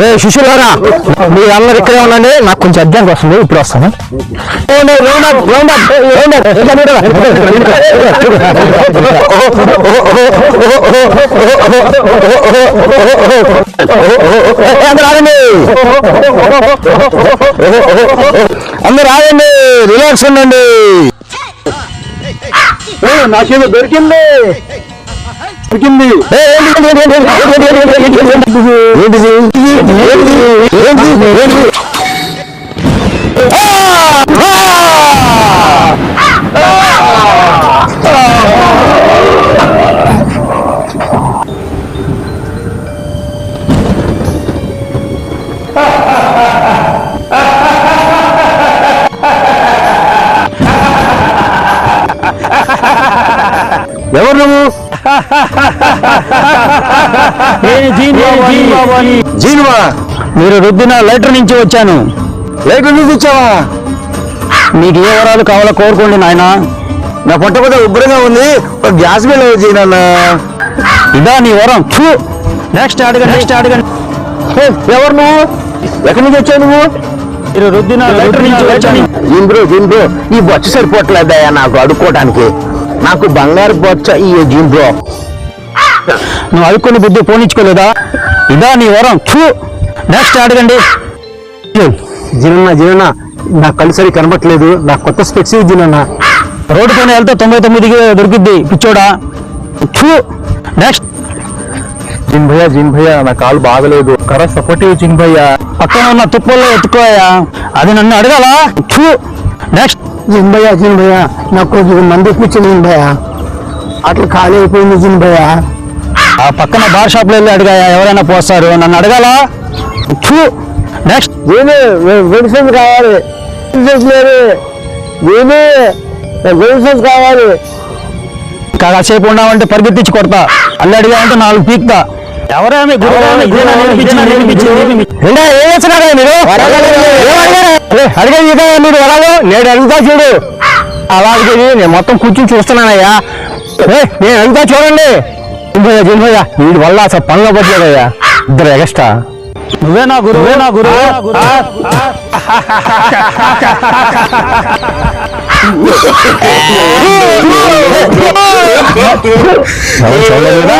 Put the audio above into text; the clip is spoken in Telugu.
ఏ శిష్యులారా మీరు అందరు ఇక్కడే ఉండండి నాకు కొంచెం అర్జెంట్ వస్తుంది ఇప్పుడు వస్తాను అందరు ఆగండి. రిలాక్స్ ఉండండి. నాకేదో దొరికింది. దొరికింది. ఏంటిది? ఎవరు నువ్వు జీనువా మీరు రుద్దిన లైటర్ నుంచి వచ్చాను. లైటర్ నుంచి వచ్చావా? మీకు ఏ వరాలు కావాలో కోరుకోండి నాయన. నా పొట్ట కూడా ఉబ్బరంగా ఉంది. ఒక గ్యాస్ బిల్ జీనన్న ఇదా నీ వరం. చూ నెక్స్ట్ అడగండి నెక్స్ట్ అడగండి. ఎవరు నువ్వు ఎక్కడి నుంచి వచ్చావు నువ్వు? మీరు రుద్దిన లైటర్ నుంచి వచ్చాను. ఈ బొచ్చ సరిపోవట్లేదయ్యా నాకు అడుక్కోవడానికి నాకు బంగారు బొచ్చ ఈ జింబ్రో నువ్వు అడుక్కుని బుద్ధి పోనిచ్చుకోలేదా? ఇదా నీ వరం. చూ నెక్స్ట్ అడగండి. జీనన్న జీనన్న నా కళ్ళు సరి కనబట్లేదు నా కొత్త స్పెక్స్ జీనన్న. రోడ్డు పైన వెళ్తే తొంభై తొమ్మిదికి దొరికిద్ది పిచ్చోడా. చూ నెక్స్ట్ జిన్ భయ్య జిన్ భయ్య నా కాలు బాగలేదు. కర సపోర్టివ్ జిన్ భయ్య. పక్కన ఉన్న తుప్పల్లో ఎత్తుకోయా. అది నన్ను అడగాల? చూ నెక్స్ట్ జిన్ భయ్య జిన్ భయ్య నాకు కొంచెం మంది ఇప్పించింది జిన్ భయ్య అట్లా ఖాళీ అయిపోయింది జిన్ భయ్య ఆ పక్కన బార్ షాప్లో వెళ్ళి అడిగాయా ఎవరైనా పోస్తారు? నన్ను అడగాల? చూ నెక్స్ట్ మెడిసిన్స్ కావాలి. లేదు. ఏమి మెడిసిన్స్ కావాలి. కాసేపు ఉన్నామంటే పరిగెత్తించి కొడతా. అల్లు అడిగామంటే నాలుగు పీక్తా. ఎవరేమి ఏం చేస్తున్నారా మీరు అడిగేది ఇదే మీరు ఎలాగో? నేను అడుగుతా చూడు? అలా అడిగేది నేను మొత్తం కూర్చుని చూస్తున్నానయ్యా. ఏ, నేను అడుగుతా చూడండి? జింభయ్య జింభయ్య వీడి వల్ల అసలు పనులు పట్టలేదయ్యా. ఇద్దరు ఎగస్ట్రా. నువ్వే నా గురువు నువ్వే నా గురువు. చూడలేదా?